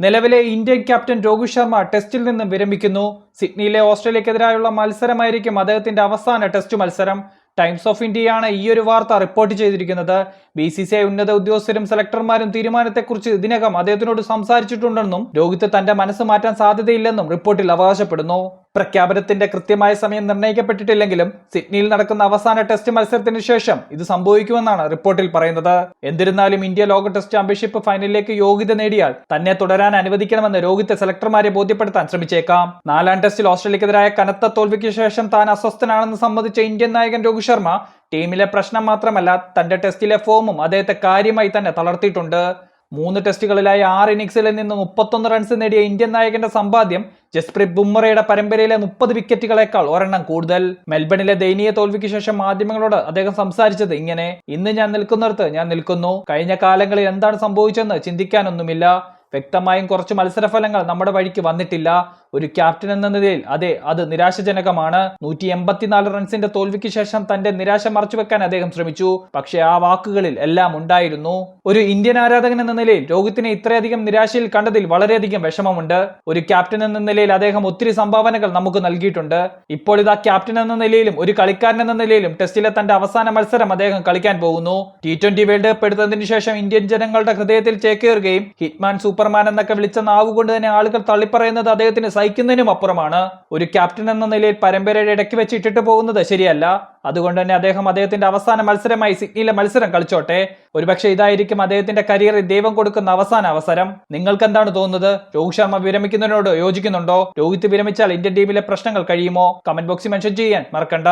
നിലവിലെ Indian captain Rohit Sharma ടെസ്റ്റിൽ നിന്നും വിരമിക്കുന്നു. സിഡ്നിയിലെ ഓസ്ട്രേലിയക്കെതിരായുള്ള മത്സരമായിരിക്കും അദ്ദേഹത്തിന്റെ അവസാന ടെസ്റ്റ് മത്സരം. ടൈംസ് ഓഫ് ഇന്ത്യയാണ് ഈ ഒരു വാർത്ത റിപ്പോർട്ട് ചെയ്തിരിക്കുന്നത്. ബി സി സി ഐ ഉന്നത ഉദ്യോഗസ്ഥരും സെലക്ടർമാരും തീരുമാനത്തെക്കുറിച്ച് ഇതിനകം അദ്ദേഹത്തിനോട് സംസാരിച്ചിട്ടുണ്ടെന്നും രോഹിത് തന്റെ മനസ്സ് മാറ്റാൻ സാധ്യതയില്ലെന്നും റിപ്പോർട്ടിൽ അവകാശപ്പെടുന്നു. പ്രഖ്യാപനത്തിന്റെ കൃത്യമായ സമയം നിർണയിക്കപ്പെട്ടിട്ടില്ലെങ്കിലും സിഡ്നിയിൽ നടക്കുന്ന അവസാന ടെസ്റ്റ് മത്സരത്തിന് ശേഷം ഇത് സംഭവിക്കുമെന്നാണ് റിപ്പോർട്ടിൽ പറയുന്നത്. എന്നിരുന്നാലും ഇന്ത്യ ലോക ടെസ്റ്റ് ചാമ്പ്യൻഷിപ്പ് ഫൈനലിലേക്ക് യോഗ്യത നേടിയാൽ തന്നെ തുടരാൻ അനുവദിക്കണമെന്ന് രോഹിത് സെലക്ടർമാരെ ബോധ്യപ്പെടുത്താൻ ശ്രമിച്ചേക്കാം. നാലാം ടെസ്റ്റിൽ ഓസ്ട്രേലിയക്കെതിരായ കനത്ത തോൽവിക്ക് ശേഷം താൻ അസ്വസ്ഥനാണെന്ന് സംബന്ധിച്ച ഇന്ത്യൻ നായകൻ രോഹിത് ശർമ്മ ടീമിലെ പ്രശ്നം മാത്രമല്ല തന്റെ ടെസ്റ്റിലെ ഫോമും അദ്ദേഹത്തെ കാര്യമായി തന്നെ തളർത്തിയിട്ടുണ്ട്. മൂന്ന് ടെസ്റ്റുകളിലായി ആറ് ഇന്നിംഗ്സിൽ നിന്ന് മുപ്പത്തൊന്ന് റൺസ് നേടിയ ഇന്ത്യൻ നായകന്റെ സമ്പാദ്യം ജസ്പ്രീത് ബുംറയുടെ പരമ്പരയിലെ മുപ്പത് വിക്കറ്റുകളേക്കാൾ ഒരെണ്ണം കൂടുതൽ. മെൽബണിലെ ദയനീയ തോൽവിക്ക് ശേഷം മാധ്യമങ്ങളോട് അദ്ദേഹം സംസാരിച്ചത് ഇങ്ങനെ ഇന്ന് ഞാൻ നിൽക്കുന്നിടത്ത് ഞാൻ നിൽക്കുന്നു. കഴിഞ്ഞ കാലങ്ങളിൽ എന്താണ് സംഭവിച്ചെന്ന് ചിന്തിക്കാനൊന്നുമില്ല. വ്യക്തമായും കുറച്ച് മത്സരഫലങ്ങൾ നമ്മുടെ വഴിക്ക് വന്നിട്ടില്ല. ഒരു ക്യാപ്റ്റൻ എന്ന നിലയിൽ അതെ അത് നിരാശജനകമാണ്. നൂറ്റി എൺപത്തിനാല് റൺസിന്റെ തോൽവിക്ക് ശേഷം തന്റെ നിരാശ മറച്ചുവെക്കാൻ അദ്ദേഹം ശ്രമിച്ചു. പക്ഷേ ആ വാക്കുകളിൽ എല്ലാം ഉണ്ടായിരുന്നു. ഒരു ഇന്ത്യൻ ആരാധകൻ എന്ന നിലയിൽ രോഹിത്തിനെ ഇത്രയധികം നിരാശയിൽ കണ്ടതിൽ വളരെയധികം വിഷമമുണ്ട്. ഒരു ക്യാപ്റ്റൻ എന്ന നിലയിൽ അദ്ദേഹം ഒത്തിരി സംഭാവനകൾ നമുക്ക് നൽകിയിട്ടുണ്ട്. ഇപ്പോൾ ഇതാ ക്യാപ്റ്റൻ എന്ന നിലയിലും ഒരു കളിക്കാരൻ എന്ന നിലയിലും ടെസ്റ്റിലെ തന്റെ അവസാന മത്സരം അദ്ദേഹം കളിക്കാൻ പോകുന്നു. ടി ട്വന്റി വേൾഡ് കപ്പ് എടുത്തതിനു ശേഷം ഇന്ത്യൻ ജനങ്ങളുടെ ഹൃദയത്തിൽ ചേക്കേറുകയും ഹിറ്റ്മാൻ സൂപ്പർമാൻ എന്നൊക്കെ വിളിച്ച നാവ് കൊണ്ട് തന്നെ ആളുകൾ തള്ളിപ്പറയുന്നത് അദ്ദേഹത്തിന് സഹിക്കുന്നതിനും അപ്പുറമാണ്. ഒരു ക്യാപ്റ്റൻ എന്ന നിലയിൽ പരമ്പരയുടെ ഇടയ്ക്ക് വെച്ച് ഇട്ടിട്ട് പോകുന്നത് ശരിയല്ല. അതുകൊണ്ട് തന്നെ അദ്ദേഹം അദ്ദേഹത്തിന്റെ അവസാന മത്സരമായി സിഡ്നിയിലെ മത്സരം കളിച്ചോട്ടെ. ഒരുപക്ഷെ ഇതായിരിക്കും അദ്ദേഹത്തിന്റെ കരിയറിൽ ദൈവം കൊടുക്കുന്ന അവസാന അവസരം. നിങ്ങൾക്ക് എന്താണ് തോന്നുന്നത്? രോഹിത് ശർമ്മ വിരമിക്കുന്നതിനോട് യോജിക്കുന്നുണ്ടോ? രോഹിത് വിരമിച്ചാൽ ഇന്ത്യൻ ടീമിലെ പ്രശ്നങ്ങൾ കഴിയുമോ? കമന്റ് ബോക്സിൽ മെൻഷൻ ചെയ്യാൻ മറക്കണ്ട.